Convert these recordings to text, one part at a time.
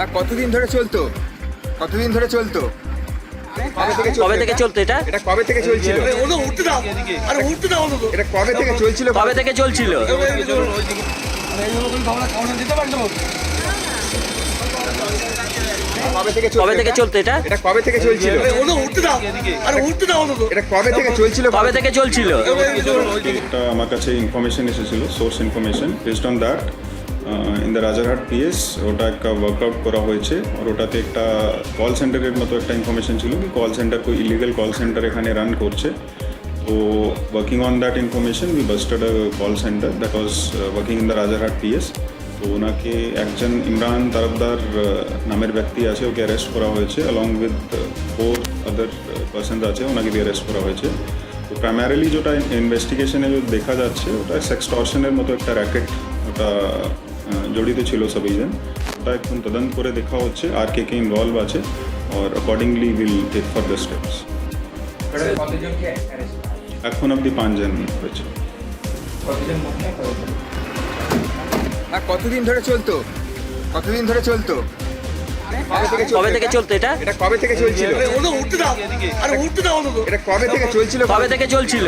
আর কতদিন ধরে চলতো? কতদিন ধরে চলতো? কবে থেকে চলতো থেকে এটা? এটা? এটা কবে থেকে চলছিল? উঠতে দাও। আরে উঠতে দাও এটা কবে থেকে চলছিল কবে থেকে চলছিল? কবে থেকে চলতো এটা? এটা? কবে থেকে চলছিল? উঠতে দাও। আরে উঠতে দাও এটা কবে থেকে চলছিল কবে থেকে চলছিল? আমার কাছে ইনফরমেশন এসেছিল source information based on that in the Rajarhat PS ওটা একটা ওয়ার্কআউট করা হয়েছে। আর ওটাতে একটা কল সেন্টারের মতো একটা ইনফরমেশন ছিল কি কল সেন্টার કોઈ ইলিগাল কল সেন্টার এখানে রান করছে। তো working on that information we busted a call centre that was working in the Rajarhat PS তো ওনাকে একজন ইমরান তারফদার নামের ব্যক্তি আছে, ওকে অ্যারেস্ট করা হয়েছে along with four other person আছে, ওনাকে বি অ্যারেস্ট করা হয়েছে। তো প্রাইমারিলি যেটা ইনভেস্টিগেশনে দেখা যাচ্ছে, ওটা সেক্সটর্শনের মতো একটা র্যাকেট ওটা জড়িত ছিল সবইজন। ওটা এখন তদন্ত করে দেখা হচ্ছে আর কে কে ইনভলভ আছে আর accordingly will take further steps এখন অব্দি পাঁচজন হয়েছে। আর কতদিন ধরে চলতো? কতদিন ধরে চলতো? কবে থেকে চলতো কবে থেকে এটা? চলতো এটা কবে থেকে চলছিল? উঠতে দাও। আরে উঠতে দাও এটা কবে থেকে চলছিল? কবে থেকে চলছিল?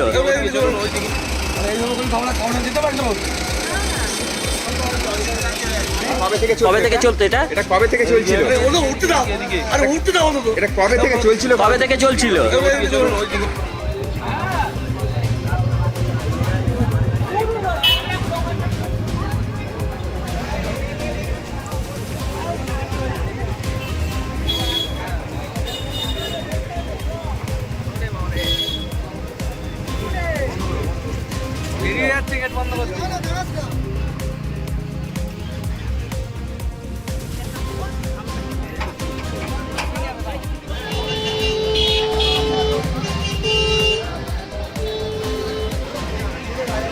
কবে থেকে কবে থেকে এটা? চলতো এটা? এটা কবে থেকে চলছিল? ওটা উঠতে দাও। আরে উঠতে দাও এটা কবে থেকে চলছিল? কবে থেকে চলছিল? বেরিয়ে যাচ্ছে গেট বন্ধ করতে